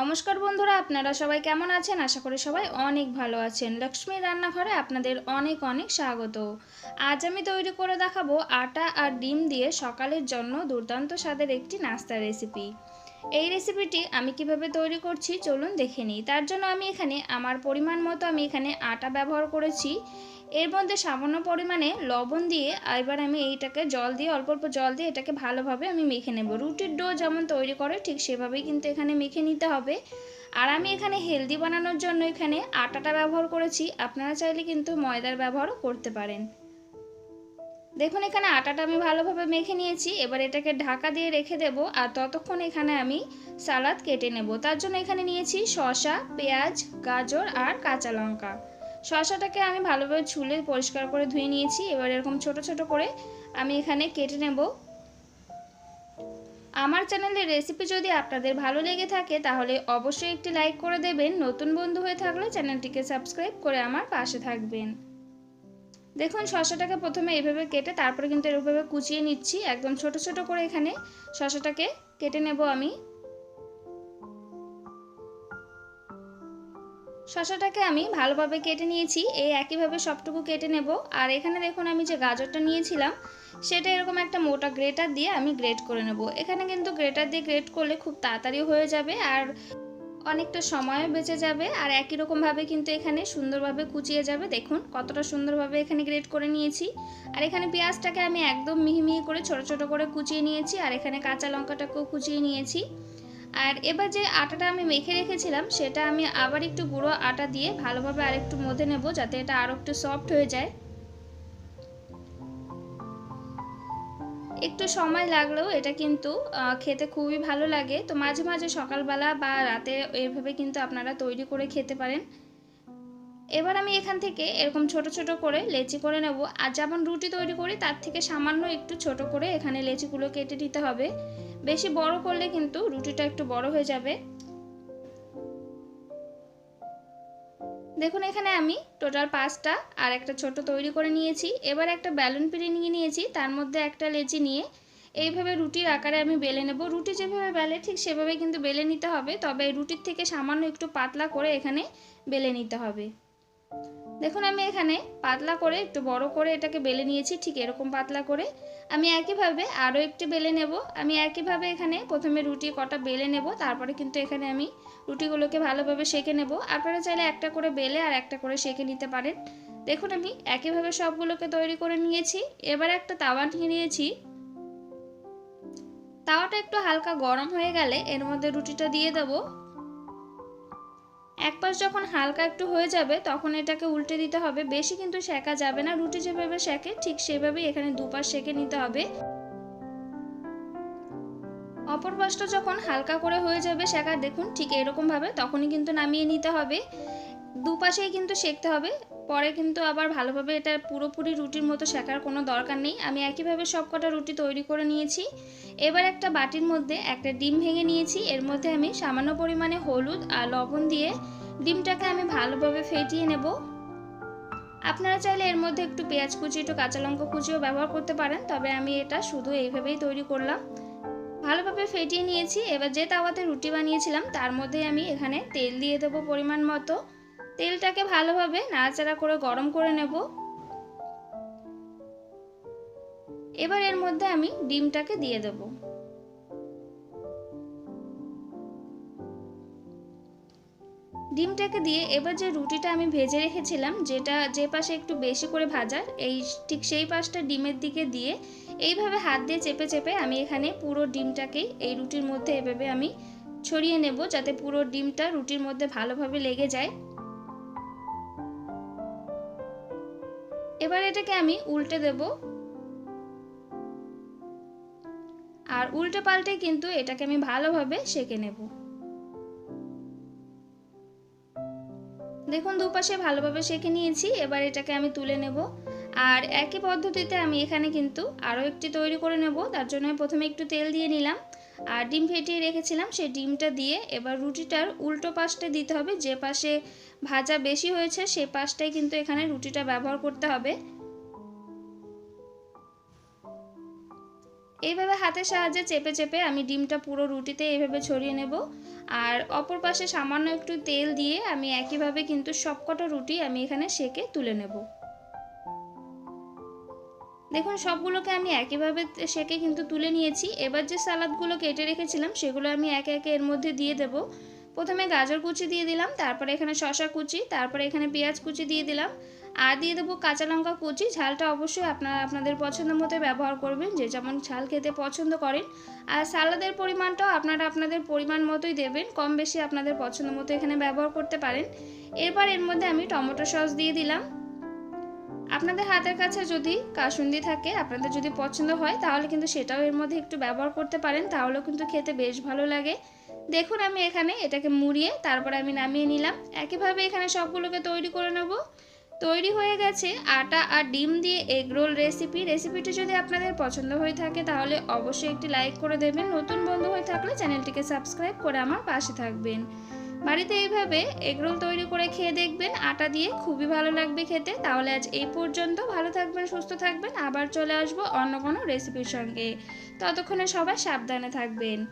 নমস্কার বন্ধুরা, আপনারা সবাই কেমন আছেন? আশা করি সবাই অনেক ভালো আছেন। লক্ষ্মী রান্নাঘরে আপনাদের অনেক অনেক স্বাগত। আজ আমি তৈরি করে দেখাবো আটা আর ডিম দিয়ে সকালের জন্য দুর্দান্ত স্বাদের একটি নাস্তা রেসিপি। এই রেসিপিটি আমি কীভাবে তৈরি করছি চলুন দেখে নিই। তার জন্য আমি এখানে আমার পরিমাণ মতো আমি এখানে আটা ব্যবহার করেছি। এর মধ্যে সামান্য পরিমাণে লবণ দিয়ে এবার আমি এইটাকে জল দিয়ে, অল্প অল্প জল দিয়ে এটাকে ভালোভাবে আমি মেখে নেব। রুটির ডো যেমন তৈরি করে, ঠিক সেভাবেই কিন্তু এখানে মেখে নিতে হবে। আর আমি এখানে হেলদি বানানোর জন্য এখানে আটাটা ব্যবহার করেছি। আপনারা চাইলে কিন্তু ময়দার ব্যবহারও করতে পারেন। দেখুন, এখানে আটাটা আমি ভালোভাবে মেখে নিয়েছি। এবার এটাকে ঢাকা দিয়ে রেখে দেব আর ততক্ষণ এখানে আমি সালাদ কেটে নেব। তার জন্য এখানে নিয়েছি শসা, পেঁয়াজ, গাজর আর কাঁচা লঙ্কা। শসাটাকে আমি ভালোভাবে ছুলে পরিষ্কার করে ধুয়ে নিয়েছি। এবার এরকম ছোট ছোট করে আমি এখানে কেটে নেব। আমার চ্যানেলের রেসিপি যদি আপনাদের ভালো লেগে থাকে, তাহলে অবশ্যই একটি লাইক করে দেবেন। নতুন বন্ধু হয়ে থাকলে চ্যানেলটিকে সাবস্ক্রাইব করে আমার পাশে থাকবেন। দেখুন শসাটাকে প্রথমে এভাবে কেটে তারপরে কিন্তু এভাবে কুচিয়ে নিচ্ছি। একদম ছোট ছোট করে এখানে শসাটাকে কেটে নেব আমি। শসাটাকে আমি ভালোভাবে কেটে নিয়েছি। এই একইভাবে সবটুকু কেটে নেব। আর এখানে দেখুন আমি যে গাজরটা নিয়েছিলাম, সেটা এরকম একটা মোটা গ্রেটার দিয়ে আমি গ্রেট করে নেব। এখানে কিন্তু গ্রেটার দিয়ে গ্রেট করলে খুব তাড়াতাড়ি হয়ে যাবে আর অনেকটা সময়ও বেঁচে যাবে। আর একই রকমভাবে কিন্তু এখানে সুন্দরভাবে কুচিয়ে যাবে। দেখুন কতটা সুন্দরভাবে এখানে গ্রেট করে নিয়েছি। আর এখানে পেঁয়াজটাকে আমি একদম মিহি মিহি করে ছোট ছোট করে কুচিয়ে নিয়েছি। আর এখানে কাঁচা লঙ্কাটাকেও কুচিয়ে নিয়েছি। আর এবার যে আটাটা আমি মেখে রেখেছিলাম, সেটা আমি আবার একটু গুঁড়ো আটা দিয়ে ভালোভাবে আরেকটু মধ্যে নেব যাতে এটা আরও একটু সফট হয়ে যায়। একটু সময় লাগলেও এটা কিন্তু খেতে খুবই ভালো লাগে। তো মাঝে মাঝে সকালবেলা বা রাতে এভাবে কিন্তু আপনারা তৈরি করে খেতে পারেন। এবার আমি এখান থেকে এরকম ছোট ছোট করে লেচি করে নেব। আর যেমন রুটি তৈরি করি, তার থেকে সামান্য একটু ছোট করে এখানে লেচিগুলো কেটে দিতে হবে। বেশি বড় করলে কিন্তু রুটিটা একটু বড় হয়ে যাবে। দেখুন, এখানে আমি টোটাল পাঁচটা আর একটা ছোট তৈরি করে নিয়েছি। এবার একটা ব্যালুন পিড়ে নিয়ে নিয়েছি, তার মধ্যে একটা লেচি নিয়ে এইভাবে রুটির আকারে আমি বেলে নেব। রুটি যেভাবে বেলে, ঠিক সেভাবে কিন্তু বেলে নিতে হবে, তবে রুটির থেকে সামান্য একটু পাতলা করে এখানে বেলে নিতে হবে। দেখুন, আমি এখানে পাতলা করে একটু বড় করে এটাকে বেলে নিয়েছি, ঠিক এরকম পাতলা করে। আমি একইভাবে আরও একটি বেলে নেব। আমি একইভাবে এখানে প্রথমে রুটি কটা বেলে নেব, তারপরে কিন্তু এখানে আমি রুটিগুলোকে ভালোভাবে সেঁকে নেব। আপনারা চাইলে একটা করে বেলে আর একটা করে সেঁকে নিতে পারেন। দেখুন, আমি একইভাবে সবগুলোকে তৈরি করে নিয়েছি। এবার একটা তাওয়া নিয়ে নিয়েছি। তাওয়াটা একটু হালকা গরম হয়ে গেলে এর মধ্যে রুটিটা দিয়ে দেবো। এক পাশ যখন হালকা একটু হয়ে যাবে, তখন এটাকে উল্টে দিতে হবে। বেশি কিন্তু সেকা যাবে না। রুটি যেভাবে সেকে ঠিক সেভাবেই এখানে দুপাশ সেকে নিতে হবে। অপর পাশটা যখন হালকা করে হয়ে যাবে সেকা দেখুন ঠিক এরকমভাবে, তখনই কিন্তু নামিয়ে নিতে হবে। দুপাশেই কিন্তু সেকতে হবে। পরে কিন্তু আবার ভালোভাবে এটা পুরোপুরি রুটির মতো শেখার কোনো দরকার নেই। আমি একইভাবে সব কটা রুটি তৈরি করে নিয়েছি। এবার একটা বাটির মধ্যে একটা ডিম ভেঙে নিয়েছি। এর মধ্যে আমি সামান্য পরিমাণে হলুদ আর লবণ দিয়ে ডিমটাকে আমি ভালোভাবে ফেটিয়ে নেব। আপনারা চাইলে এর মধ্যে একটু পেঁয়াজ কুচি, একটু কাঁচা লঙ্কা কুচিও ব্যবহার করতে পারেন, তবে আমি এটা শুধু এইভাবেই তৈরি করলাম। ভালোভাবে ফেটিয়ে নিয়েছি। এবার যে তাওয়াতে রুটি বানিয়েছিলাম, তার মধ্যে আমি এখানে তেল দিয়ে দেবো পরিমাণ মতো। তেলটাকে ভালোভাবে নাড়াচাড়া করে গরম করে নেব। এবার এর মধ্যে আমি ডিমটাকে দিয়ে দেব। ডিমটাকে দিয়ে এবার যে রুটিটা আমি ভেজে রেখেছিলাম, যেটা যে পাশে একটু বেশি করে ভাজার, এই ঠিক সেই পাশটা ডিমের দিকে দিয়ে এইভাবে হাত দিয়ে চেপে চেপে আমি এখানে পুরো ডিমটাকেই এই রুটির মধ্যে এভাবে আমি ছড়িয়ে নেব, যাতে পুরো ডিমটা রুটির মধ্যে ভালোভাবে লেগে যায়। এবার এটাকে আমি উল্টে দেব। আর উল্টে পাল্টে কিন্তু এটাকে আমি ভালোভাবে সেকে নেব। দেখুন, দুপাশে ভালোভাবে সেকে নিয়েছি, এবার এটাকে আমি তুলে নেব। আর একই পদ্ধতিতে আমি এখানে কিন্তু আরও একটি তৈরি করে নেব, তার জন্য প্রথমে একটু তেল দিয়ে নিলাম। আর ডিম ফেটিয়ে রেখেছিলাম, সেই ডিমটা দিয়ে এবার রুটিটার উল্টো পাশটা দিতে হবে, যে পাশে ভাজা বেশি হয়েছে, সে পাশটাই কিন্তু এখানে রুটিটা ব্যবহার করতে হবে। এইভাবে হাতের সাহায্যে চেপে চেপে আমি ডিমটা পুরো রুটিতে এইভাবে ছড়িয়ে নেব। আর অপর পাশে সামান্য একটু তেল দিয়ে আমি একইভাবে কিন্তু সবকটা রুটি আমি এখানে সেকে তুলে নেব। দেখুন, সবগুলোকে আমি একইভাবে সেকে কিন্তু তুলে নিয়েছি। এবার যে সালাদগুলো কেটে রেখেছিলাম, সেগুলো আমি একে একে এর মধ্যে দিয়ে দেব। প্রথমে গাজর কুচি দিয়ে দিলাম, তারপরে এখানে শশা কুচি, তারপরে এখানে পেঁয়াজ কুচি দিয়ে দিলাম, আর দিয়ে দেবো কাঁচা লঙ্কা কুচি। ঝালটা অবশ্যই আপনারা আপনাদের পছন্দ মতো ব্যবহার করবেন, যে যেমন ঝাল খেতে পছন্দ করেন। আর সালাদের পরিমাণটাও আপনারা আপনাদের পরিমাণ মতোই দেবেন, কম বেশি আপনাদের পছন্দ মতো এখানে ব্যবহার করতে পারেন। এরপর এর মধ্যে আমি টমেটো সস দিয়ে দিলাম। আপনাদের হাতের কাছে যদি কাসুন্দি থাকে, আপনাদের যদি পছন্দ হয়, তাহলে কিন্তু সেটাও এর মধ্যে একটু ব্যবহার করতে পারেন, তাহলেও কিন্তু খেতে বেশ ভালো লাগে। দেখুন আমি এখানে এটাকে মুড়িয়ে তারপরে আমি নামিয়ে নিলাম। একইভাবে এখানে সবগুলোকে তৈরি করে নেব। তৈরি হয়ে গেছে আটা আর ডিম দিয়ে এগ রোল রেসিপি। রেসিপিটি যদি আপনাদের পছন্দ হয়ে থাকে তাহলে অবশ্যই একটি লাইক করে দেবেন। নতুন বন্ধু হয়ে থাকলে চ্যানেলটিকে সাবস্ক্রাইব করে আমার পাশে থাকবেন। বাড়িতে এইভাবে এগরোল তৈরি করে খেয়ে দেখবেন। আটা দিয়ে খুবই ভালো লাগবে খেতে। তাহলে আজ এই পর্যন্ত। ভালো থাকবেন, সুস্থ থাকবেন। আবার চলে আসব অন্য কোনো রেসিপির সঙ্গে। ততক্ষণে সবাই সাবধানে থাকবেন।